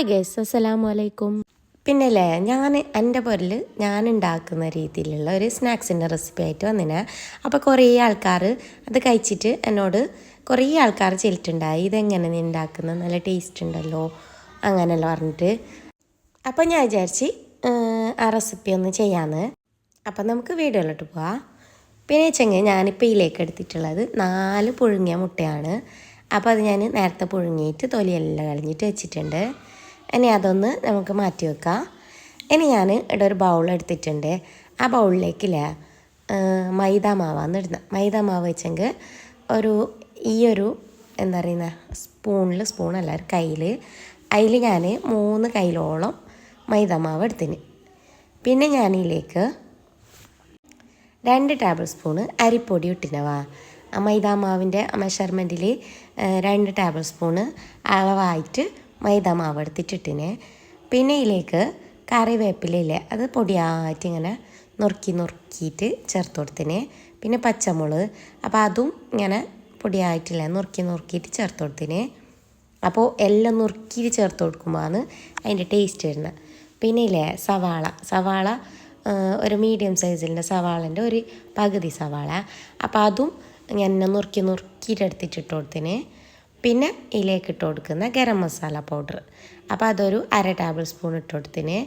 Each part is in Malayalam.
ഹായ് ഗേസ് അസ്സലാമു അലൈക്കും പിന്നല്ലേ ഞാൻ എന്റെ പൊരിൽ ഞാൻ ഉണ്ടാക്കുന്ന രീതിയിലുള്ള ഒരു സ്നാക്സിന്റെ റെസിപ്പി ആയിട്ട് വന്നിന്. അപ്പോൾ കുറേ ആൾക്കാർ അത് കഴിച്ചിട്ട് എന്നോട് കുറേ ആൾക്കാർ ചെല്ലിട്ടുണ്ടായി ഇതെങ്ങനെ നീ ഉണ്ടാക്കുന്നത് നല്ല ടേസ്റ്റ് ഉണ്ടല്ലോ അങ്ങനെയല്ല പറഞ്ഞിട്ട്. അപ്പോൾ ഞാൻ വിചാരിച്ച് ആ റെസിപ്പി ഒന്ന് ചെയ്യാമെന്ന് അപ്പം നമുക്ക് വീഡിയോയിലോട്ട് പോവാം. പിന്നെ വെച്ചെങ്കിൽ ഞാനിപ്പോൾ ഇതിലേക്ക് എടുത്തിട്ടുള്ളത് നാല് പുഴുങ്ങിയ മുട്ടയാണ്. അപ്പോൾ അത് ഞാൻ നേരത്തെ പുഴുങ്ങിയിട്ട് തൊലിയെല്ലാം കളഞ്ഞിട്ട് വെച്ചിട്ടുണ്ട്. ഇനി അതൊന്ന് നമുക്ക് മാറ്റി വെക്കാം. ഇനി ഞാൻ ഇവിടെ ഒരു ബൗൾ എടുത്തിട്ടുണ്ട്. ആ ബൗളിലേക്ക് മൈദ മാവാന്ന് ഇടുന്നത് മൈദ മാവ് വെച്ചെങ്കിൽ ഒരു ഈയൊരു എന്താ പറയുന്ന സ്പൂണിൽ സ്പൂണല്ല ഒരു കയ്യിൽ അതിൽ ഞാൻ മൂന്ന് കയ്യിലോളം മൈദ മാവ് എടുത്തിന്. പിന്നെ ഞാനിതിലേക്ക് രണ്ട് ടേബിൾ സ്പൂണ് അരിപ്പൊടി ഇട്ടിനവാ. ആ മൈദാ മാവിന്റെ മെഷർമെന്റിൽ രണ്ട് ടേബിൾ സ്പൂണ് അളവായിട്ട് മൈദാ മാവ് എടുത്തിട്ടിട്ടിന് പിന്നെ ഇതിലേക്ക് കറിവേപ്പിലയില്ലേ അത് പൊടിയായിട്ട് ഇങ്ങനെ നുറുക്കി നുറുക്കിയിട്ട് ചേർത്ത് കൊടുത്തിന് പിന്നെ പച്ചമുളക് അപ്പോൾ അതും ഇങ്ങനെ പൊടിയായിട്ടില്ല നുറുക്കി നുറുക്കിയിട്ട് ചേർത്ത് കൊടുത്തിന് അപ്പോൾ എല്ലാം നുറുക്കിയിട്ട് ചേർത്ത് കൊടുക്കുമ്പോഴാണ് അതിന്റെ ടേസ്റ്റ് വരുന്നത്. പിന്നെ ഇല്ലേ സവാള സവാള ഒരു മീഡിയം സൈസിന്റെ സവാളന്റെ ഒരു പകുതി സവാള. അപ്പോൾ അതും ഞാൻ നുറുക്കി നുറുക്കിയിട്ട് എടുത്തിട്ടിട്ട് കൊടുത്തിന്. പിന്നെ ഇതിലേക്ക് ഇട്ട് കൊടുക്കുന്ന ഗരം മസാല പൗഡർ അപ്പോൾ അതൊരു അര ടേബിൾ സ്പൂൺ ഇട്ട് കൊടുത്തിന്.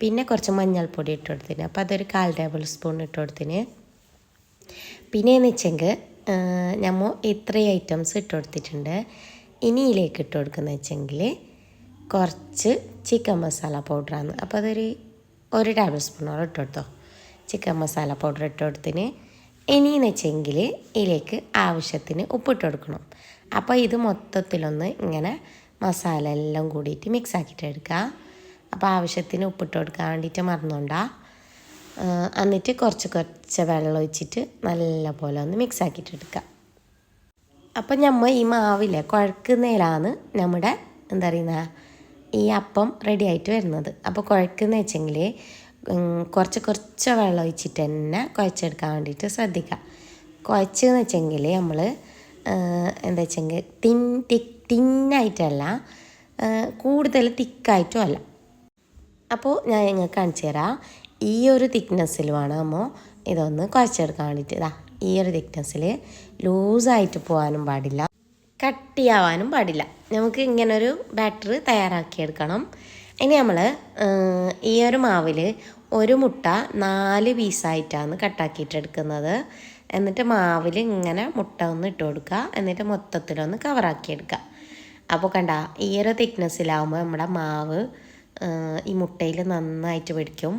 പിന്നെ കുറച്ച് മഞ്ഞൾപ്പൊടി ഇട്ട് കൊടുത്തിന്. അപ്പോൾ അതൊരു കാൽ ടേബിൾ സ്പൂൺ ഇട്ട് കൊടുത്തിന്. പിന്നെ എന്ന് വെച്ചെങ്കിൽ നമ്മൾ ഇത്രയും ഐറ്റംസ് ഇട്ട് കൊടുത്തിട്ടുണ്ട്. ഇനി ഇതിലേക്ക് ഇട്ട് കൊടുക്കുന്ന വെച്ചെങ്കിൽ കുറച്ച് ചിക്കൻ മസാല പൗഡറാണ് അപ്പോൾ അതൊരു ഒരു ടേബിൾ സ്പൂണോളം ഇട്ട് കൊടുത്തോ. ചിക്കൻ മസാല പൗഡർ ഇട്ട് കൊടുത്തിന്. ഇനിയെന്ന് വെച്ചെങ്കിൽ ഇതിലേക്ക് ആവശ്യത്തിന് ഉപ്പിട്ട് കൊടുക്കണം. അപ്പോൾ ഇത് മൊത്തത്തിലൊന്ന് ഇങ്ങനെ മസാല എല്ലാം കൂടിയിട്ട് മിക്സ് ആക്കിയിട്ട് എടുക്കുക അപ്പോൾ ആവശ്യത്തിന് ഉപ്പിട്ട് കൊടുക്കാൻ വേണ്ടിയിട്ട് മറന്നുകൊണ്ടാ എന്നിട്ട് കുറച്ച് കുറച്ച് വെള്ളം ഒഴിച്ചിട്ട് നല്ല പോലെ ഒന്ന് മിക്സ് ആക്കിയിട്ട് എടുക്കുക അപ്പം നമ്മൾ ഈ മാവിലെ കുഴക്കുന്നതിലാണ് നമ്മുടെ എന്താ പറയുന്ന ഈ അപ്പം റെഡി ആയിട്ട് വരുന്നത്. അപ്പോൾ കുഴക്കുന്ന വെച്ചെങ്കിൽ കുറച്ച് കുറച്ച് വെള്ളം ഒഴിച്ചിട്ട് തന്നെ കുഴച്ചെടുക്കാൻ വേണ്ടിയിട്ട് ശ്രദ്ധിക്കുക കുഴച്ചെന്ന് വെച്ചെങ്കിൽ നമ്മൾ എന്താ വെച്ചെങ്കിൽ തിൻ തിക് തിന്നായിട്ടല്ല കൂടുതൽ തിക്കായിട്ടും അല്ല. അപ്പോൾ ഞാൻ നിങ്ങൾക്ക് കാണിച്ചു തരാം. ഈ ഒരു തിക്നെസ്സിൽ വേണം നമ്മൾ ഇതൊന്ന് കുഴച്ചെടുക്കാൻ വേണ്ടിയിട്ട് ഇതാ ഈ ഒരു തിക്നെസ്സിൽ ലൂസായിട്ട് പോകാനും പാടില്ല. കട്ടിയാവാനും പാടില്ല. നമുക്ക് ഇങ്ങനൊരു ബാറ്റർ തയ്യാറാക്കിയെടുക്കണം. ഇനി നമ്മൾ ഈ ഒരു മാവിൽ ഒരു മുട്ട നാല് പീസായിട്ടാണ് കട്ടാക്കിയിട്ട് എടുക്കുന്നത്. എന്നിട്ട് മാവിൽ ഇങ്ങനെ മുട്ട ഒന്ന് ഇട്ട് കൊടുക്കുക. എന്നിട്ട് മൊത്തത്തിലൊന്ന് കവറാക്കി എടുക്കുക. അപ്പോൾ കണ്ട ഈ ഒരു തിക്നെസ്സിലാവുമ്പോൾ നമ്മുടെ മാവ് ഈ മുട്ടയിൽ നന്നായിട്ട് പിടിക്കും.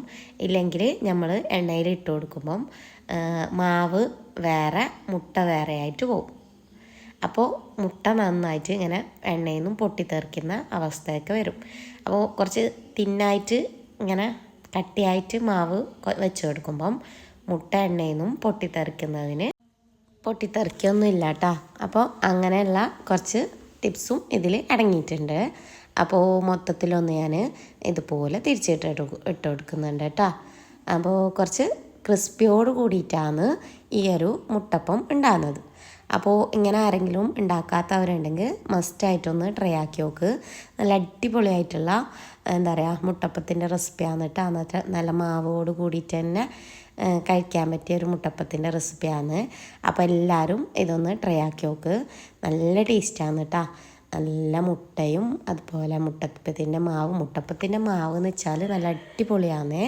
ഇല്ലെങ്കിൽ നമ്മൾ എണ്ണയിൽ ഇട്ട് കൊടുക്കുമ്പം മാവ് വേറെ മുട്ട വേറെ ആയിട്ട് പോകും അപ്പോൾ മുട്ട നന്നായിട്ട് ഇങ്ങനെ എണ്ണയിൽ നിന്നും പൊട്ടിത്തെറിക്കുന്ന അവസ്ഥയൊക്കെ വരും. അപ്പോൾ കുറച്ച് തിന്നായിട്ട് ഇങ്ങനെ കട്ടിയായിട്ട് മാവ് വെച്ച് കൊടുക്കുമ്പം മുട്ട എണ്ണയിൽ പൊട്ടിത്തെറിക്കുന്നതിന്. പൊട്ടിത്തെറിക്കൊന്നും ഇല്ല കേട്ടോ അപ്പോൾ അങ്ങനെയുള്ള കുറച്ച് ടിപ്സും ഇതിൽ അടങ്ങിയിട്ടുണ്ട്. അപ്പോൾ മൊത്തത്തിലൊന്ന് ഞാൻ ഇതുപോലെ തിരിച്ചിട്ട് ഇട്ട് കൊടുക്കുന്നുണ്ട് കേട്ടോ. അപ്പോൾ കുറച്ച് ക്രിസ്പിയോട് കൂടിയിട്ടാണ് ഈ ഒരു മുട്ടപ്പം ഉണ്ടാകുന്നത്. അപ്പോൾ ഇങ്ങനെ ആരെങ്കിലും ഉണ്ടാക്കാത്തവരുണ്ടെങ്കിൽ മസ്റ്റായിട്ടൊന്ന് ട്രൈ ആക്കി നോക്ക്. നല്ല അടിപൊളിയായിട്ടുള്ള എന്താ പറയുക മുട്ടപ്പത്തിന്റെ റെസിപ്പിയാണ് കേട്ടോ. എന്നിട്ട് നല്ല മാവോട് കൂടിയിട്ട് തന്നെ കഴിക്കാൻ പറ്റിയ ഒരു മുട്ടപ്പത്തിന്റെ റെസിപ്പിയാണ് അപ്പോൾ എല്ലാവരും ഇതൊന്ന് ട്രൈ ആക്കി നോക്ക്. നല്ല ടേസ്റ്റാണ് കേട്ടോ. നല്ല മുട്ടയും അതുപോലെ മുട്ടപ്പത്തിന്റെ മാവ്. മുട്ടപ്പത്തിന്റെ മാവ് എന്ന് വെച്ചാൽ നല്ല അടിപൊളിയാണേ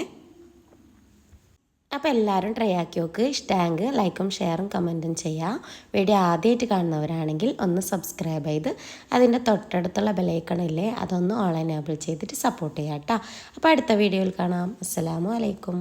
അപ്പോൾ എല്ലാവരും ട്രൈ ആക്കി നോക്ക്. ഇഷ്ടമെങ്കിൽ ലൈക്കും ഷെയറും കമന്റും ചെയ്യുക വീഡിയോ ആദ്യമായിട്ട് കാണുന്നവരാണെങ്കിൽ ഒന്ന് സബ്സ്ക്രൈബ് ചെയ്ത് അതിന്റെ തൊട്ടടുത്തുള്ള ബെലൈക്കണില്ലേ അതൊന്ന് ഓൺലൈൻ എനേബിൾ ചെയ്തിട്ട് സപ്പോർട്ട് ചെയ്യാം കേട്ടോ അപ്പോൾ അടുത്ത വീഡിയോയിൽ കാണാം. അസ്സാം അലൈക്കും.